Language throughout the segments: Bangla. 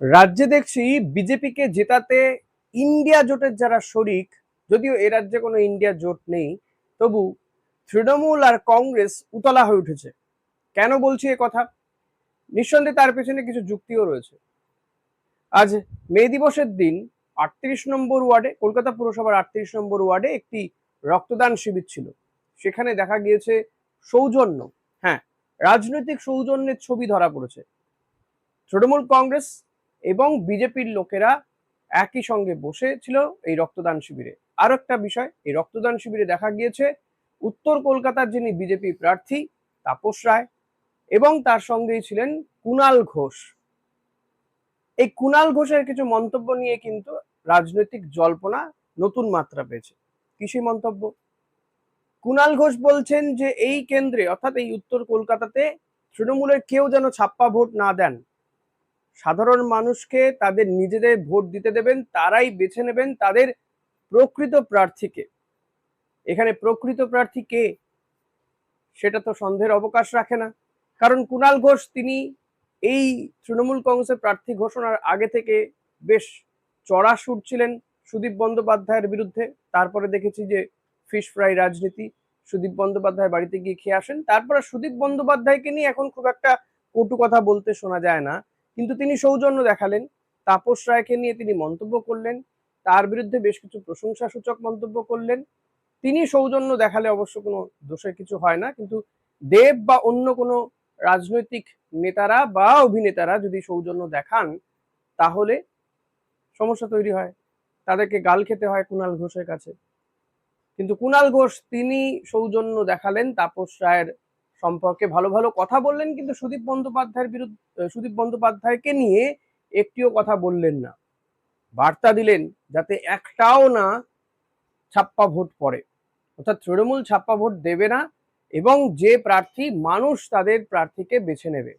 রাজ্যে দেখছি বিজেপিকে জেতাতে ইন্ডিয়া জোটের যারা শরিক, যদিও এ রাজ্যে কোনো ইন্ডিয়া জোট নেই, তবু তৃণমূল আর কংগ্রেস উতলা হয়ে উঠেছে। কেন বলছি এ কথা? নিঃসন্দেহে তার পেছনে কিছু যুক্তিও রয়েছে। আজ মে দিবসের দিন আটত্রিশ নম্বর ওয়ার্ডে, কলকাতা পুরসভার আটত্রিশ নম্বর ওয়ার্ডে একটি রক্তদান শিবির ছিল। সেখানে দেখা গিয়েছে সৌজন্য হ্যাঁ রাজনৈতিক সৌজন্যের ছবি ধরা পড়েছে। তৃণমূল কংগ্রেস এবং বিজেপির লোকেরা একই সঙ্গে বসেছিল এই রক্তদান শিবিরে। আরও একটা বিষয়, এই রক্তদান শিবিরে দেখা গিয়েছে উত্তর কলকাতার যিনি বিজেপি প্রার্থী তাপস রায় এবং তার সঙ্গেই ছিলেন কুণাল ঘোষ। এই কুণাল ঘোষের কিছু মন্তব্য নিয়ে কিন্তু রাজনৈতিক জল্পনা নতুন মাত্রা পেয়েছে। কি মন্তব্য? কুণাল ঘোষ বলছেন যে এই কেন্দ্রে, অর্থাৎ এই উত্তর কলকাতাতে তৃণমূলের কেউ যেন ছাপ্পা ভোট না দেন সাধারণ মানুষকে তাদের নিজেদের ভোট দিতে দেবেন, তারাই বেছে নেবেন তাদের প্রকৃত প্রার্থীকে। এখানে প্রকৃত প্রার্থী কে? সেটা তো সন্দেহের অবকাশ রাখে না। কারণ কুণাল ঘোষ তিনি এই তৃণমূল কংগ্রেসের প্রার্থী ঘোষণার আগে থেকে বেশ চড়া সুর ছিলেন সুদীপ বন্দ্যোপাধ্যায়ের বিরুদ্ধে। তারপরে দেখেছি যে ফিশ ফ্রাই রাজনীতি, সুদীপ বন্দ্যোপাধ্যায় বাড়িতে গিয়ে খেয়ে আসেন। তারপরে সুদীপ বন্দ্যোপাধ্যায়কে নিয়ে এখন খুব একটা কটু কথা বলতে শোনা যায় না। কিন্তু তিনি সৌজন্য দেখালেন। তাপস রায়কে নিয়ে তিনি মন্তব্য করলেন। তার বিরুদ্ধে বেশ কিছু প্রশংসা সূচক মন্তব্য করলেন। তিনি সৌজন্য দেখালে অবশ্য কোনো দোষের কিছু হয় না, কিন্তু দেব বা অন্য কোনো রাজনৈতিক নেতারা বা অভিনেতারা যদি সৌজন্য দেখান, তাহলে সমস্যা তৈরি হয়। তাদেরকে গাল খেতে হয় কুণাল ঘোষের কাছে। কিন্তু কুণাল ঘোষ তিনি সৌজন্য দেখালেন তাপস রায়ের সম্পর্কে ভালো ভালো কথা বললেন, কিন্তু সুদীপ বন্দ্যোপাধ্যায়ের বিরুদ্ধে সুদীপ বন্দ্যোপাধ্যায়কে নিয়ে একটিও কথা বললেন না। বার্তা দিলেন যাতে একটাও না ছাপ্পা ভোট পড়ে। অর্থাৎ তৃণমূল ছাপ্পা ভোট দেবে না এবং যে প্রার্থী, মানুষ তাদের প্রার্থীকে বেছে নেবে।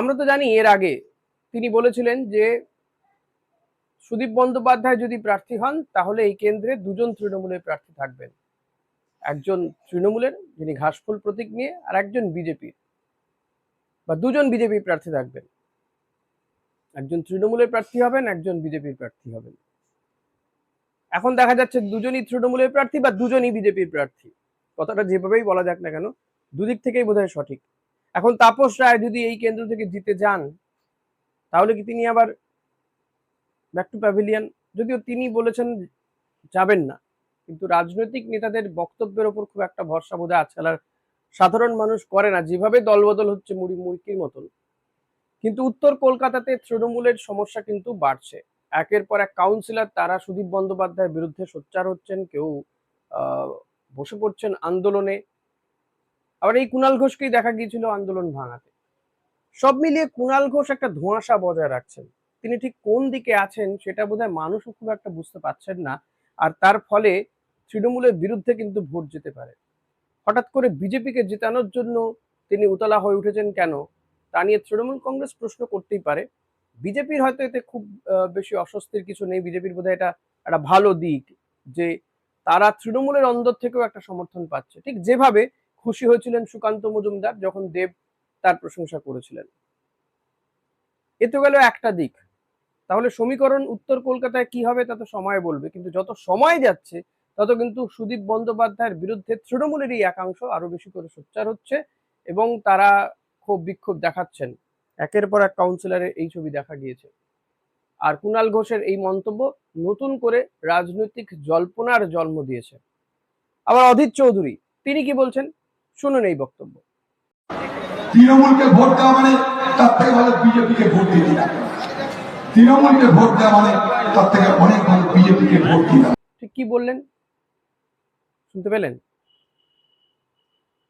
আমরা তো জানি এর আগে তিনি বলেছিলেন যে সুদীপ বন্দ্যোপাধ্যায় যদি প্রার্থী হন, তাহলে এই কেন্দ্রে দুজন তৃণমূলের প্রার্থী থাকবেন। একজন তৃণমূলের, যিনি ঘাসফুল প্রতীক নিয়ে, আর একজন বিজেপির। বা দুজন বিজেপি প্রার্থী থাকবেন। একজন তৃণমূলের প্রার্থী হবেন, একজন বিজেপির প্রার্থী হবেন। এখন দেখা যাচ্ছে দুজনই তৃণমূলের প্রার্থী বা দুজনই বিজেপির প্রার্থী। কথাটা যেভাবেই বলা যাক না কেন, দুদিক থেকেই বোধহয় সঠিক। এখন তাপস রায় যদি এই কেন্দ্র থেকে জিতে যান, তাহলে কি তিনি আবার ব্যাক টু প্যাভিলিয়ন যদিও তিনি বলেছেন যাবেন না, কিন্তু রাজনৈতিক নেতাদের বক্তব্যের ওপর খুব একটা ভরসা বোধ আজকাল আর সাধারণ মানুষ করে না, যেভাবে দলবদল হচ্ছে মুড়ি মুড়কির মতন। কিন্তু উত্তর কলকাতাতে তৃণমূলের সমস্যা কিন্তু বাড়ছে। একের পর এক কাউন্সিলর তারা সুদীপ বন্দ্যোপাধ্যায়ের বিরুদ্ধে সোচ্চার হচ্ছেন, কেউ বসে পড়ছেন আন্দোলনে। আবার এই কুণাল ঘোষকেই দেখা গিয়েছিল আন্দোলন ভাঙাতে। সব মিলিয়ে কুণাল ঘোষ একটা ধোঁয়াশা বজায় রাখছেন। তিনি ঠিক কোন দিকে আছেন সেটা বোধহয় মানুষও খুব একটা বুঝতে পারছেন না, আর তার ফলে তৃণমূলের বিরুদ্ধে কিন্তু ভোট যেতে পারে। হঠাৎ করে বিজেপিকে জেতানোর জন্য তিনি উতলা হয়ে উঠেছেন কেন? তা নিয়ে তৃণমূল কংগ্রেস প্রশ্ন করতেই পারে। বিজেপির হয়তো এতে খুব বেশি অস্বস্তির কিছু নেই। বিজেপির বোধহয় এটা একটা ভালো দিক যে তারা তৃণমূলের অন্দর থেকেও একটা সমর্থন পাচ্ছে। ঠিক যেভাবে খুশি হয়েছিলেন সুকান্ত মজুমদার যখন দেব তার প্রশংসা করেছিলেন। এ তো গেল একটা দিক। তাহলে সমীকরণ উত্তর কলকাতায় কি হবে তা তো সময় বলবে, কিন্তু যত সময় যাচ্ছে, তত কিন্তু সুদীপ বন্দ্যোপাধ্যায়ের বিরুদ্ধে তৃণমূলেরই একাংশ আরও বেশি করে সোচ্চার হচ্ছে এবং তারা ক্ষোভ বিক্ষোভ দেখাচ্ছেন। একের পর এক কাউন্সিলরের এই ছবি দেখা গিয়েছে। আর কুণাল ঘোষের এই মন্তব্য নতুন করে রাজনৈতিক জল্পনার জন্ম দিয়েছে। আবার অধীর চৌধুরী, তিনি কি বলছেন? শুনুন এই বক্তব্য। তৃণমূলকে ভোট দেওয়া মানে তার থেকে ভালো বিজেপিকে ভোট দিয়ে দিলাম। তৃণমূলকে ভোট দেওয়া মানে তার থেকে অনেক ভালো বিজেপিকে ভোট দিলাম। ঠিক কি বললেন? শুনতে পেলেন?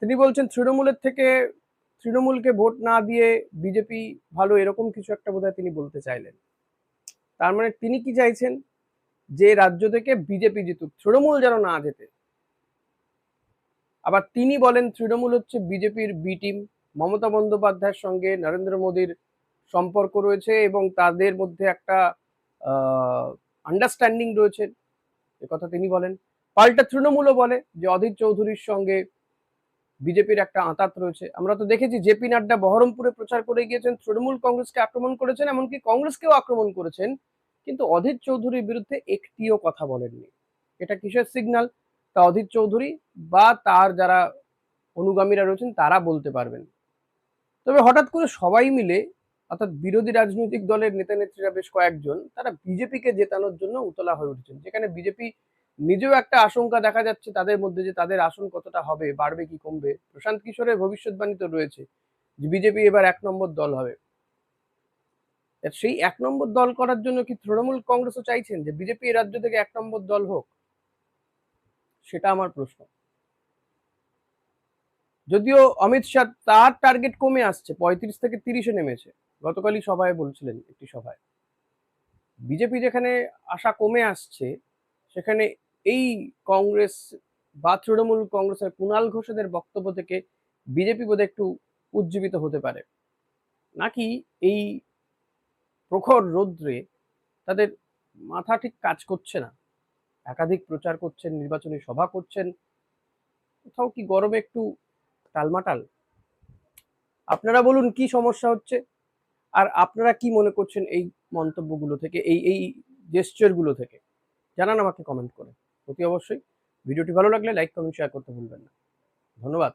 তিনি বলছেন তৃণমূলের থেকে তৃণমূলকে ভোট না দিয়ে বিজেপি ভালো এরকম কিছু একটা বোধহয় তিনি বলতে চাইলেন। তার মানে তিনি কি চাইছেন? যে রাজ্য থেকে বিজেপি জিতুক তৃণমূল যেন না জেতে। আবার তিনি বলেন তৃণমূল হচ্ছে বিজেপির বি টিম মমতা বন্দ্যোপাধ্যায়ের সঙ্গে নরেন্দ্র মোদীর সম্পর্ক রয়েছে এবং তাদের মধ্যে একটা আন্ডারস্ট্যান্ডিং রয়েছে। এ কথা তিনি বলেন। পাল্টা তৃণমূলও বলে যে অধীর চৌধুরীর সঙ্গে বিজেপির একটা আঁতাত রয়েছে। আমরা তো দেখেছি জেপি নাড্ডা বহরমপুরে প্রচার করে গিয়েছেন, তৃণমূল কংগ্রেসকে আক্রমণ করেছেন, এমনকি কংগ্রেসকেও আক্রমণ করেছেন, কিন্তু অধীর চৌধুরীর বিরুদ্ধে একটিও কথা বলেননি। এটা কিসের সিগন্যাল তা অধীর চৌধুরী বা তার যারা অনুগামীরা রয়েছেন, তারা বলতে পারবেন। তবে হঠাৎ করে সবাই মিলে, অর্থাৎ বিরোধী রাজনৈতিক দলের নেতা নেত্রীরা বেশ কয়েকজন, তারা বিজেপিকে জেতানোর জন্য উতলা হয়ে উঠেছেন। যেখানে বিজেপি নিজেও একটা আশঙ্কা দেখা যাচ্ছে তাদের মধ্যে যে তাদের আসন কতটা হবে, বাড়বে কি কমবে। প্রশান্ত কিশোরের ভবিষ্যৎবাণী তো রয়েছে যে বিজেপি এবার এক নম্বর দল হবে। সেই এক নম্বর দল করার জন্য কি তৃণমূল কংগ্রেসও চাইছেন যে বিজেপি রাজ্য থেকে এক নম্বর দল হোক? সেটা আমার প্রশ্ন। যদিও অমিত শাহ তার টার্গেট কমে আসছে, পঁয়ত্রিশ থেকে তিরিশে নেমেছে। গতকালই সভায় বলছিলেন একটি সভায়। বিজেপি যেখানে আশা কমে আসছে, সেখানে এই কংগ্রেস বা তৃণমূল কংগ্রেসের কুণাল ঘোষেদের বক্তব্য থেকে বিজেপি বোধহয় একটু উজ্জীবিত হতে পারে। নাকি এই প্রখর রৌদ্রে তাদের মাথা ঠিক কাজ করছে না? একাধিক প্রচার করছেন, নির্বাচনী সভা করছেন, কোথাও কি গরমে একটু টালমাটাল? আপনারা বলুন কি সমস্যা হচ্ছে? আর আপনারা কি মনে করছেন এই মন্তব্যগুলো থেকে, এই এই জেস্টারগুলো থেকে? জানান আমাকে কমেন্ট করে। অতি অবশ্যই। ভিডিওটি ভালো লাগলে লাইক কমেন্ট শেয়ার করতে ভুলবেন না। ধন্যবাদ।